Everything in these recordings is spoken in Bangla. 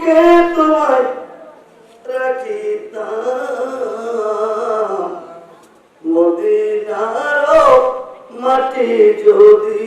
বুকে তোমায় রাখিতাম? মদিনার মাটি যদি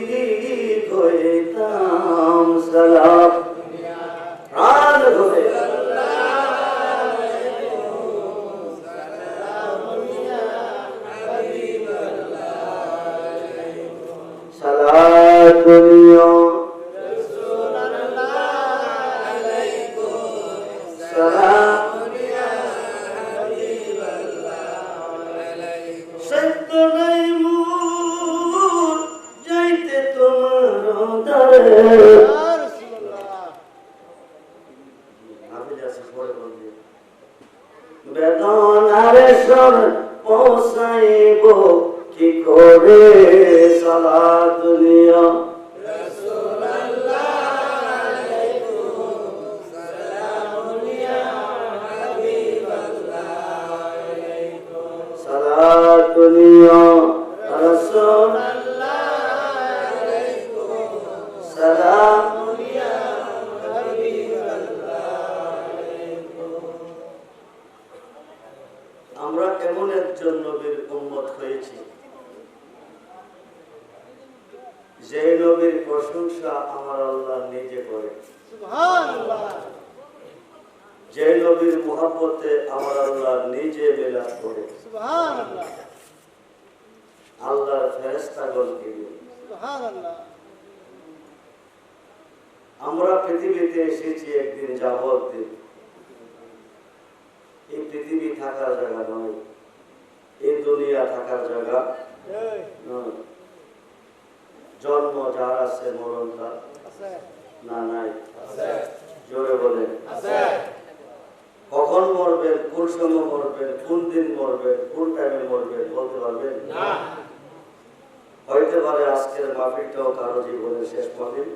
জন্ম যার আছে মরণ তার। না নাই। জোরে বলেন। কখন মরবেন কোন সময় মরবেন কোন দিন মরবেন কোন টাইমে মরবেন বলতে পারবেন? হইতে পারে আজকের মাফিকটাও কারও জীবনের শেষ মাফিক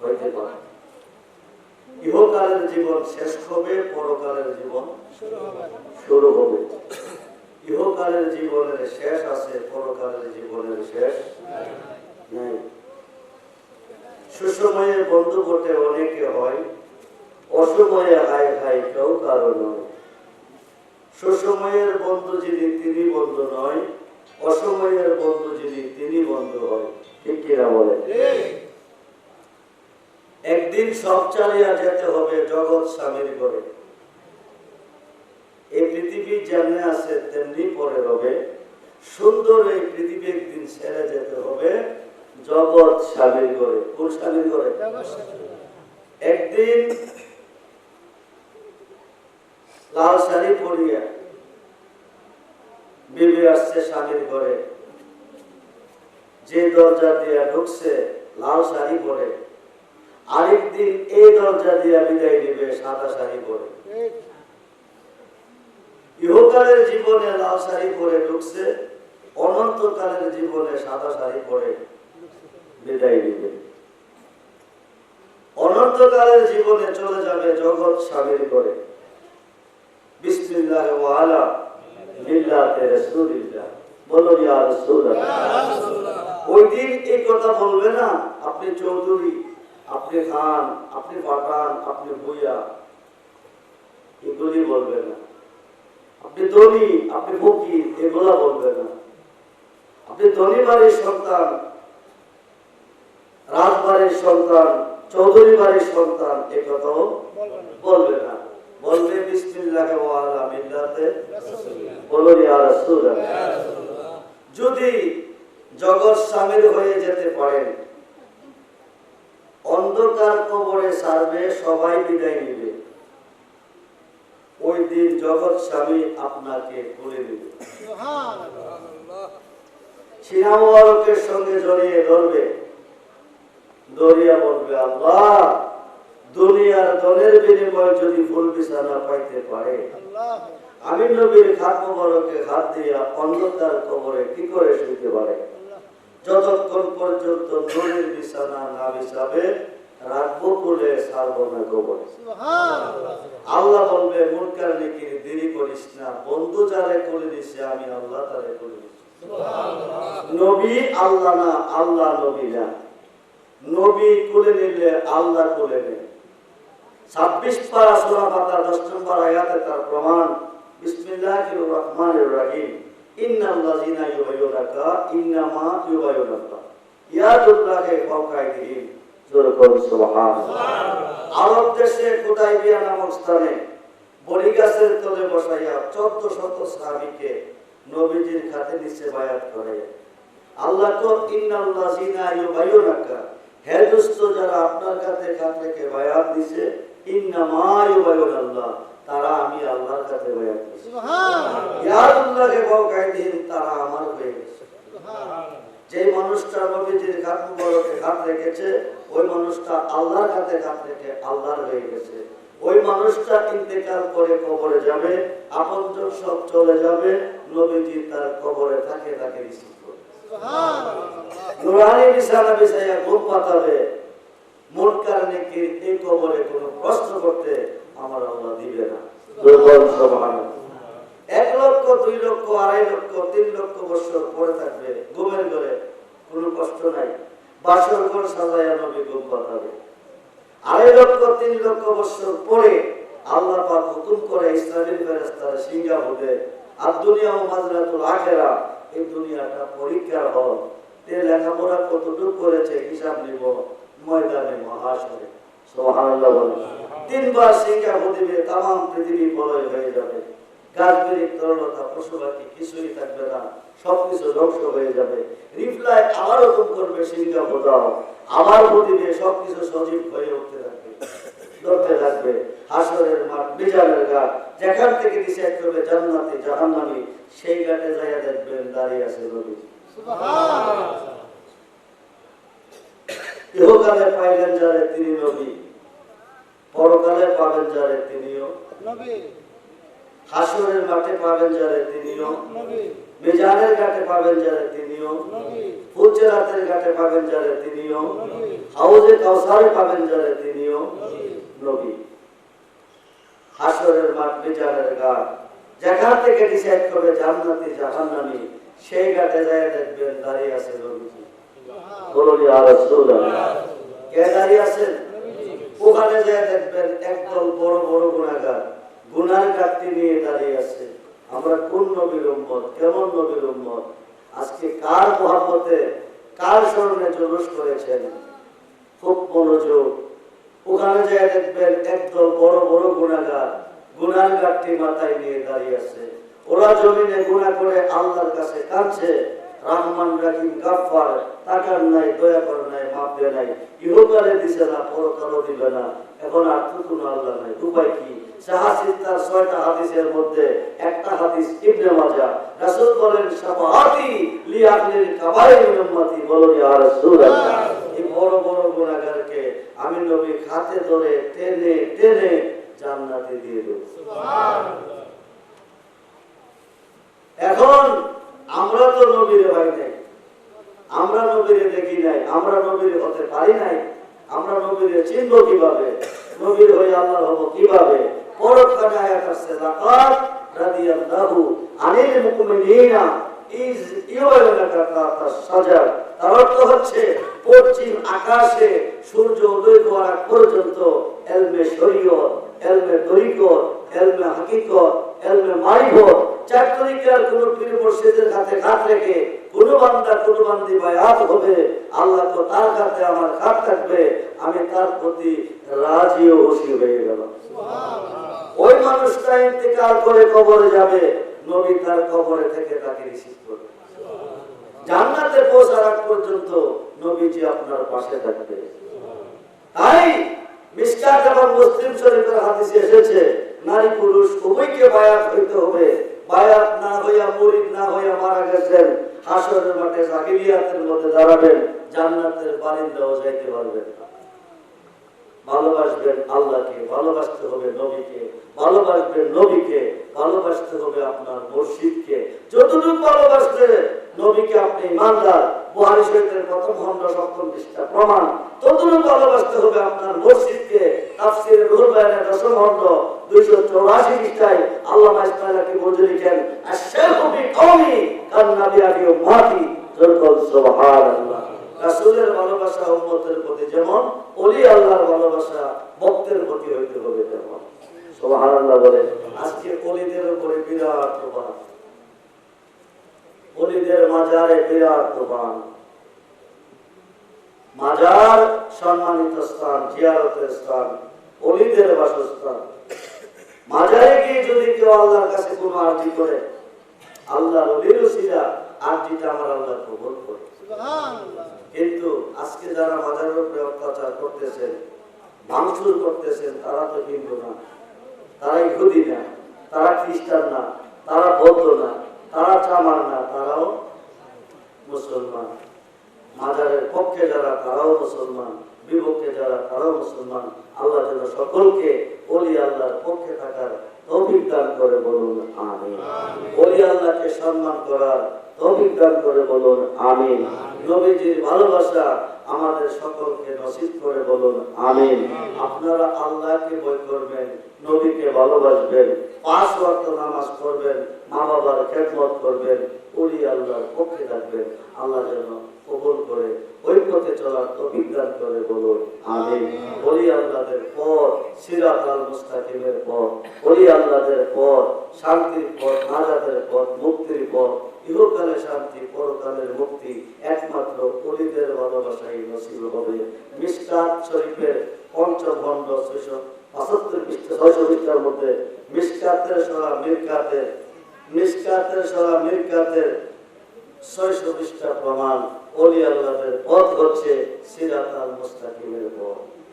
হইতে পারে। ইহকালের জীবন শেষ হবে পরকালের জীবন শুরু হবে। ইহকালের জীবনের শেষ আছে, পরকালের জীবনের শেষ বন্ধু অনেকে হয়, অসময়ে কেউ সুসময়ের বন্ধু যিনি তিনি বন্ধু নয়, অসময়ের বন্ধু যিনি তিনি বন্ধু হয়, ঠিক কিনা বলে? একদিন সব চালিয়া যেতে হবে জগৎ স্বামীর করে এই পৃথিবী যেমনি আছে, তেমনি পরে রবে সুন্দর এই পৃথিবী একদিন ছেড়ে যেতে হবে। জগৎ স্বামীর করে কোন স্বামীর করে একদিন লাল শাড়ি পরিয়া বিবি আসছে স্বামীর ঘরে। যে দরজা দিয়া ঢুকছে, লাল শাড়ি পরে। আরেকদিন এই দরজা দিয়া বিদায় নিবে সাদা শাড়ি পরে। ইহকালের জীবনে লাল শাড়ি পরে ঢুকছে, অনন্তকালের জীবনে সাদা শাড়ি পরে বিদায় নিবে। অনন্তকালের জীবনে চলে যাবে জগৎ স্বামীর করে ওই দিন এই কথা বলবে না, আপনি চৌধুরী, আপনি খান, আপনি পাঠান, আপনি ভুইয়া এগুলি বলবে না। ধনী, আপনি এগুলা বলবে না। আপনি ধনী বাড়ির সন্তান সন্তান, চৌধুরী বাড়ির সন্তান, এ কথাও বলবে না। বলবে যদি জগৎ সামিল হয়ে যেতে পারেন, অন্ধকার কবরে সারবে, সবাই বিদায় নিবে। ওই দিন জগৎ স্বামী আপনাকে তুলে দিবে। সঙ্গে জড়িয়ে ধরবে। দরিয়া বলবে, আল্লাহ, দুনিয়ার দলের যদি বিছানা পাইতে পারে, আমি নবীর খাত হাত দিয়া অন্ধকার কবরে কি করে শুইতে পারে? যতক্ষণ পর্যন্ত নবীর বিছানা না বিছাবে রাখব বলে ছাড়বো না আল্লাহ বলবে মুনকার নেকির দেরি করিস না বন্ধু যারে করে দিছে আমি আল্লাহ তারে করে দিছি। নবী আল্লাহ না আল্লাহ নবী না। নবী কোলে নিলে আল্লাহ কোলে নেয় ছাব্বিশ পারা সোলা পাতা দশ নম্বর আয়াতে তার প্রমাণ বিসমিল্লাহির রহমানির রহিম। ইন্নাল্লাযিনা ইউবাইয়ুনাকা ইন্নামা ইউবাইয়ুনাল্লাহ ইয়াদুল্লাহি ফাওকা আরব দেশে কুদাইবিয়া নামক স্থানে বড়ি তলে বসাইয়া চোদ্দ শত সাহাবিকে নবীজির খাতে নিচে বায়াত করে আল্লাহ তো ইন্নাল্লাযিনা ইউবাইয়ুনাকা। হে দোস্ত যারা আপনার কাছে খাত রেখে বায়াত দিছে ইন্নামা ইউবাইয়ুনাল্লাহ তারা আমি আল্লাহর কাছে বায়াত দিছি। তারা আমার হয়ে গেছে। মানুষটা নবীজির হাত মুবারকে হাত রেখেছে ওই মানুষটা আল্লাহর হাতে হাত রেখে আল্লাহর হয়ে গেছে। ওই মানুষটা ইন্তেকাল করে কবরে যাবে আপনজন সব চলে যাবে নবীজি তার কবরে থাকে তাকে রিসিভ করবে নুরানি বিছানা বিছাইয়া ঘুম পাতাবে। কারণে কি এই কবরে কোনো প্রশ্ন করতে আমার আল্লাহ দিবে না? এক লক্ষ দুই লক্ষ আড়াই লক্ষ তিন লক্ষ বছর পরে থাকবে ঘুমের ঘরে। কোনো কষ্ট নাই। বাসর ঘর সাজাইয়া নবী ঘুম পাতাবে আড়াই লক্ষ, তিন লক্ষ বছর পরে আল্লাহ পাক হুকুম করে ইসলামের ফেরেস্তারা সিঙ্গা হবে আর দুনিয়া ও মাজরাতুল আখেরা এই দুনিয়াটা পরীক্ষার হল। তে লেখাপড়া কতটুকু করেছে হিসাব নিব, ময়দানে মহাশয়। বলেন তিনবার সিঙ্গা হদিবে তামাম পৃথিবী বলয় হয়ে যাবে। গাছগুলির তরলতা পশু পাখি কিছুই থাকবে না। সবকিছু ধ্বংস হয়ে যাবে। রিপ্লাই আবার হুকুম করবে সিঙ্গা বোঝাও। আবার বদিবে সবকিছু সজীব হয়ে উঠতে থাকবে। ধরতে থাকবে। হাসরের মাঠ বিজারের ঘাট যেখান থেকে ডিসাইড করবে জান্নাতি জাহান্নামি সেই ঘাটে যাইয়া দেখবেন দাঁড়িয়ে আছে নবী। ইহকালে পাইলেন যারে তিনি নবী পরকালে পাবেন যারে তিনিও হাসরের মাঠে পাবেন যারে তিনিও মেজানের ঘাটে পাবেন যারে তিনিও ফুলচেরাতের ঘাটে পাবেন যারে তিনিও হাউজে কাউসারে পাবেন যারে তিনিও নবী। হাসরের মাঠ মেজানের ঘাট। যেখান থেকে ডিসাইড করবে জান্নাতি জাহান্নামি সেই ঘাটে যায় দেখবেন দাঁড়িয়ে আছে নবীজি বলুন ইয়া রাসূলুল্লাহ। কে দাঁড়িয়ে আছেন? ওখানে যায় দেখবেন একদল বড় বড় গুণাগার। গুনার ঘাটতি নিয়ে দাঁড়িয়ে আছে। আমরা কোন নবীর উম্মত? কেমন নবীর উম্মত? আজকে কার মহাব্বতে, কার স্মরণে জলুস করেছেন? খুব মনোযোগ। ওখানে যায় দেখবেন একদল বড় বড় গুণাগার গুনার ঘাটতি মাথায় নিয়ে দাঁড়িয়ে আছে। ওরা জমিনে গুণা করে আল্লাহর কাছে কাঁদছে। রহমান রাহিম গাফফার টাকার নাই দয়া করে নাই নাই। ইহকালে দিছে না পরকালও দিবে না। এখন আর তো কোনো আল্লাহ নাই। উপায় কি? তার ছয়টা হাদিসের মধ্যে একটা হাদিস ইবনে মাজাহ। রাসূল বলেন শাফাআতি লি আহলিল উম্মতি। ইয়া রাসূলুল্লাহ এই বড় বড় গুনাহগারকে আমি নবী খাতে ধরে টেনে টেনে জান্নাতে দিয়ে দেব। এখন আমরা তো নবীর ভাই নাই। আমরা নবীরে দেখি নাই, আমরা নবীর হতে পারি নাই। আমরা নবীরে চিনব কীভাবে? নবীর হয়ে আল্লাহ হব কীভাবে? তার হচ্ছে আকাশে সূর্য উদয় পর্যন্ত হাকিকত, এলমে চার কোন পীর মুর্শিদের হাতে হাত রেখে কোন বান্দা কোন বান্দি বায়াত হবে আল্লাহ তো তার কাছে আমার হাত থাকবে আমি তার প্রতি রাজি ও খুশি হয়ে গেলাম। ওই মানুষটা ইন্তেকাল করে কবরে যাবে নবী তার কবরে থেকে তাকে রিসিভ করবে জান্নাতে পৌঁছার আগ পর্যন্ত নবীজি আপনার পাশে থাকবে। তাই মিসকাত এবং মুসলিম শরীফের হাদিসে এসেছে নারী পুরুষ উভয়কে বায়াত হইতে হবে বায়াত না হইয়া মুরিদ না হইয়া মারা গেছেন, হাসরের মাঠে জাহিলিয়াতের মধ্যে দাঁড়াবেন, জান্নাতের বারিন্দাও যাইতে পারবেন ভালোবাসবেন আল্লাহকে, ভালোবাসতে হবে নবীকে, ভালোবাসবেন নবীকে, ভালোবাসতে হবে আপনার মসজিদকে। যতটুকু ভালোবাসতে নবীকে আপনি ইমানদার, বুহারি শরীফের প্রথম খণ্ড সপ্তম পৃষ্ঠা প্রমাণ। ততটুকু ভালোবাসতে হবে আপনার মসজিদকে, তাফসির রুহুল দশম খণ্ড, দুইশো চৌরাশি পৃষ্ঠায় জোরকল সুবহানাল্লাহ। রাসূলের ভালোবাসা উম্মতের প্রতি যেমন, ওলি আল্লাহর ভালোবাসা ভক্তের প্রতি হইতে হবে তেমন। সুবহানাল্লাহ বলে আজকে ওলিদের উপরে বিরাট প্রভাব। ওলিদের মাজারে বিরাট প্রভাব মাজার সম্মানিত স্থান জিয়ারতের স্থান অলিদের বাসস্থান। মাজারে গিয়ে যদি কেউ আল্লাহর কাছে কোনো আর্জি করে আল্লাহ অলির উসিলা আর্জিটা আমার আল্লাহ কবুল করে। কিন্তু আজকে যারা মাজারের উপরে অত্যাচার করতেছেন ভাঙচুর করতেছেন তারা তো হিন্দু না। তারা ইহুদি না তারা খ্রিস্টান না তারা বৌদ্ধ না। তারা চামার না তারাও মুসলমান। মাজারের পক্ষে যারা তারাও মুসলমান। বিপক্ষে যারা তারাও মুসলমান। আল্লাহ যেন সকলকে অলি আল্লাহর পক্ষে থাকার অভিজ্ঞান দান করে বলুন আমি অলি আল্লাহকে সম্মান করার তৌফিক দান করে বলুন, আমিন। নবীজির ভালোবাসা আমাদের সকলকে নসিব করে বলুন, আমিন। আপনারা আল্লাহকে বই করবেন, নবীকে ভালোবাসবেন, পাঁচ ওয়াক্ত নামাজ পড়বেন মা বাবার খেদমত করবেন, ওলি আল্লাহর পক্ষে থাকবেন। আল্লাহ যেন কবুল করে, ওই পথে চলার অভিজ্ঞান করে বলুন, আমিন। ওলি আল্লাহদের পথ, সিরাত আল মুস্তাকিমের পথ। ওলি আল্লাহদের পথ, শান্তির পথ নাজাদের পথ, মুক্তির পথ। ইহকালে শান্তি, পরকালের মুক্তি একমাত্র অলিদের ভালোবাসাই নসিব হবে। মিসকাত শরীফের পঞ্চভণ্ড ছয়শো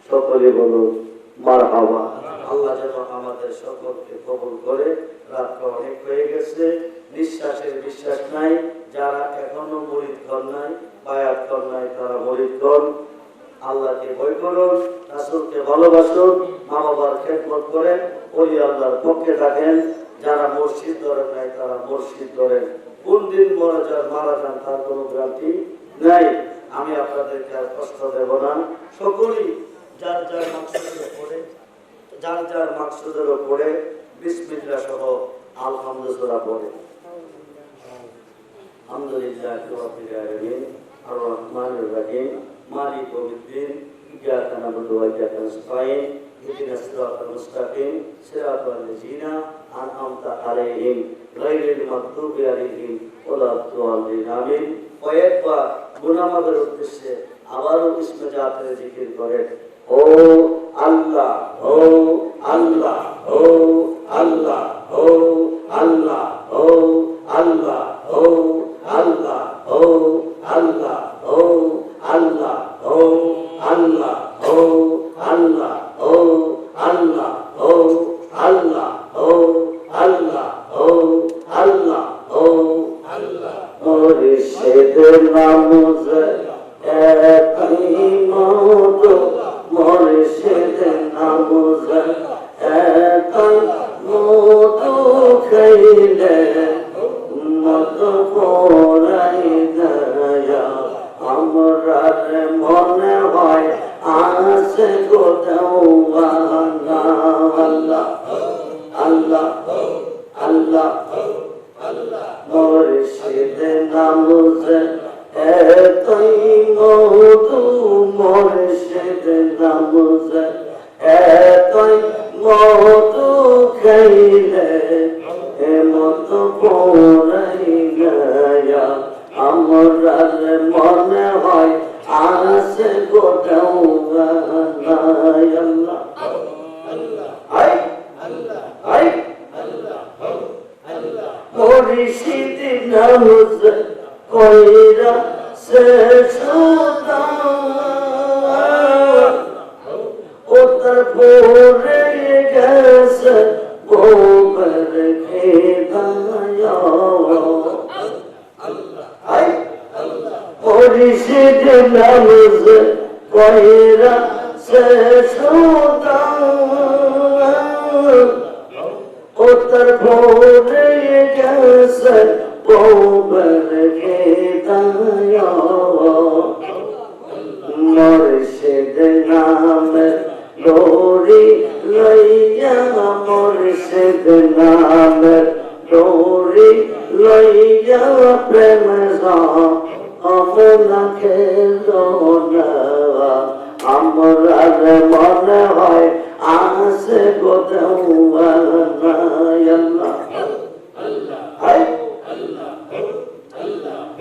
সকলে বলুন আল্লাহ যেন আমাদের সকলকে কবুল করে রাত অনেক হয়ে গেছে, নিঃশ্বাসের বিশ্বাস নাই, যারা এখনও মরিদ ঘর নাই, বায়াত ঘর নাই, তারা মরিদ ঘর। আল্লাহকে ভয় করুন, রাসূলকে ভালোবাসুন মা বাবার খেদমত করেন, ওই আল্লাহর পক্ষে থাকেন। যারা মসজিদ ধরেন নাই, তারা মসজিদ ধরেন। কোন দিন মারা যান মারা যান, তার কোনো গ্রান্টি নাই। আমি আপনাদেরকে আর কষ্ট দেব না। সকলেই যার যার মাকসুদের ওপরে যার যার মাকসুদের ওপরে বিসমিল্লা সহ আলহামদুলিল্লাহ পড়ে আলহামদুলিল্লাহ রাব্বিল আলামিন আর রহমানির রহিম, মালিক ওয়াদ্দিন إياك نعبد وإياك نستعين اهدنا الصراط المستقيم صراط الذين أنعمت عليهم غير المغضوب عليهم ولا الضالين آمين কয়েকবার গুনামাদের উদ্দেশ্যে আবারও ইসমে জাতের জিকির করেন। ও আল্লাহ ও আল্লাহ ও আল্লাহ ও আল্লাহ ও আল্লাহ ও আল্লাহ ও আল্লাহ ও আল্লাহ ও আল্লাহ ও আল্লাহ ও আল্লাহ ও আল্লাহ ও আল্লাহ ও আল্লাহ ও আল্লাহ মুর্শিদ নামুজ একই মতো মুর্শিদ নামুজ একই মতো খাইলে মত পড়াই দয়া। আমরার মনে হয় আসে গোটাও আল্লাহ আল্লাহ আল্লাহ মুর্শিদ নামুজ এতই মধু মুর্শিদ নামুজ এতই মধু খাইলে এমত পড়াই গয়া আমরার মনে হয় আসে গোটাও আল্লাহ আই আই মুর্শিদ নামুজ কইরা সে উত্তর পূরে গেছে গোবর খেদায়া। মুর্শিদ নামুজ কইরা শেষ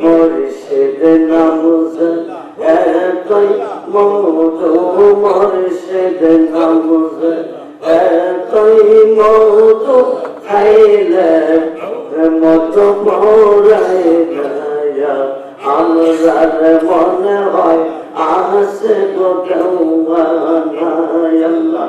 মুর্শিদ নামুজ এতই মধু, মুর্শিদ নামুজ এতই মধু, খাইলে মধু মনে হয় আসে গোটাও আল্লাহ।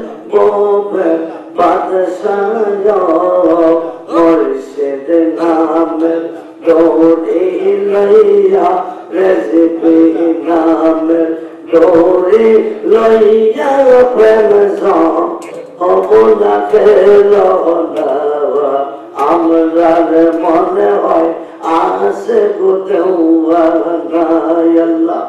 অবনা খেল আমরার মনে হয় আসে কোথাও আল্লাহ।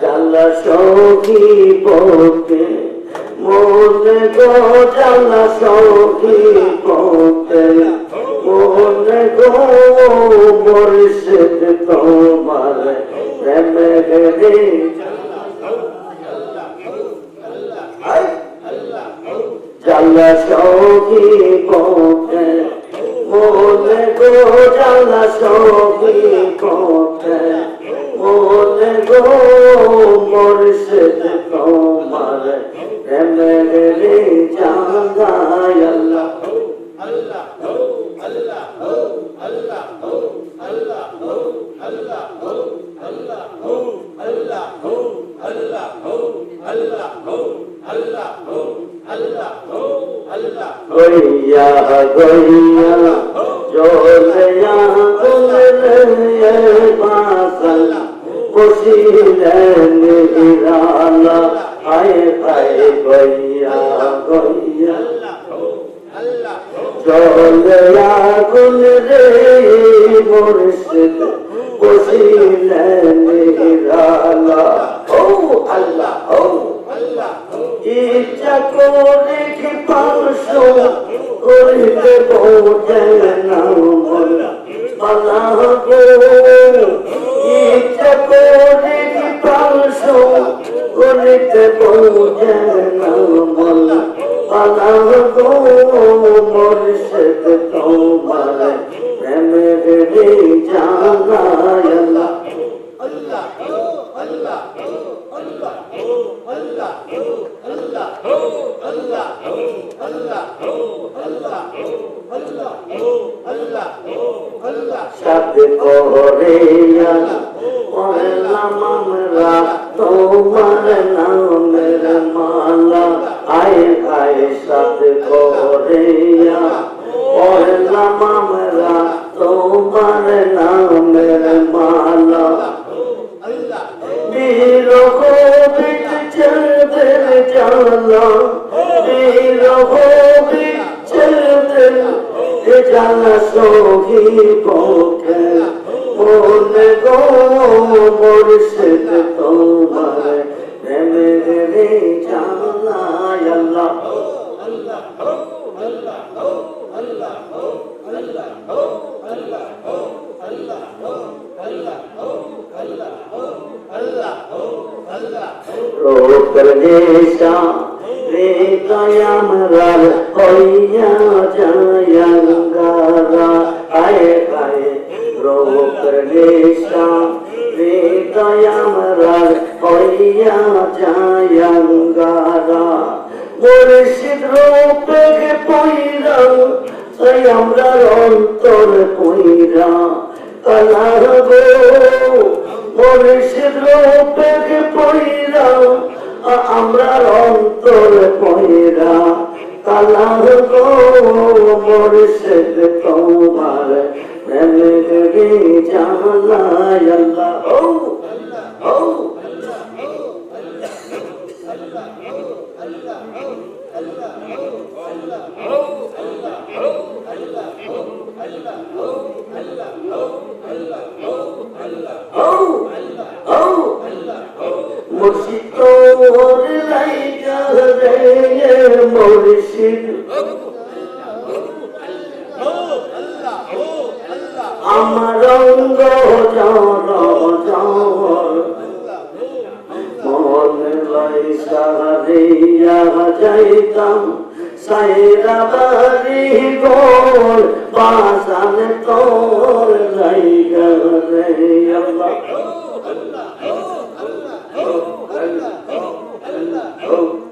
চালা সখী পথে মনে গো চালা সখী চালা সখী পথে মনে গো চালা সখী পথে। ইচ্ছা করে কি পাঁচশো করিতে বোঝে না। পালা তাই আমরা অন্তর পইরা কালা গো। মুর্শিদ রূপে পইরা আমরা অন্তর পয়রা কালা গো। মুর্শিদ তোমার প্রেমে জালা আল্লাহ। ও ও ও ও মুর্শিদ তোর লাইগা রে মুর্শিদ আমার অঙ্গ জর জর মন লাইসা রিয়া যাইতাম। সাইরা বাড়ি গোল বাসান তোর লাইগা রে আল্লাহ মুর্শিদ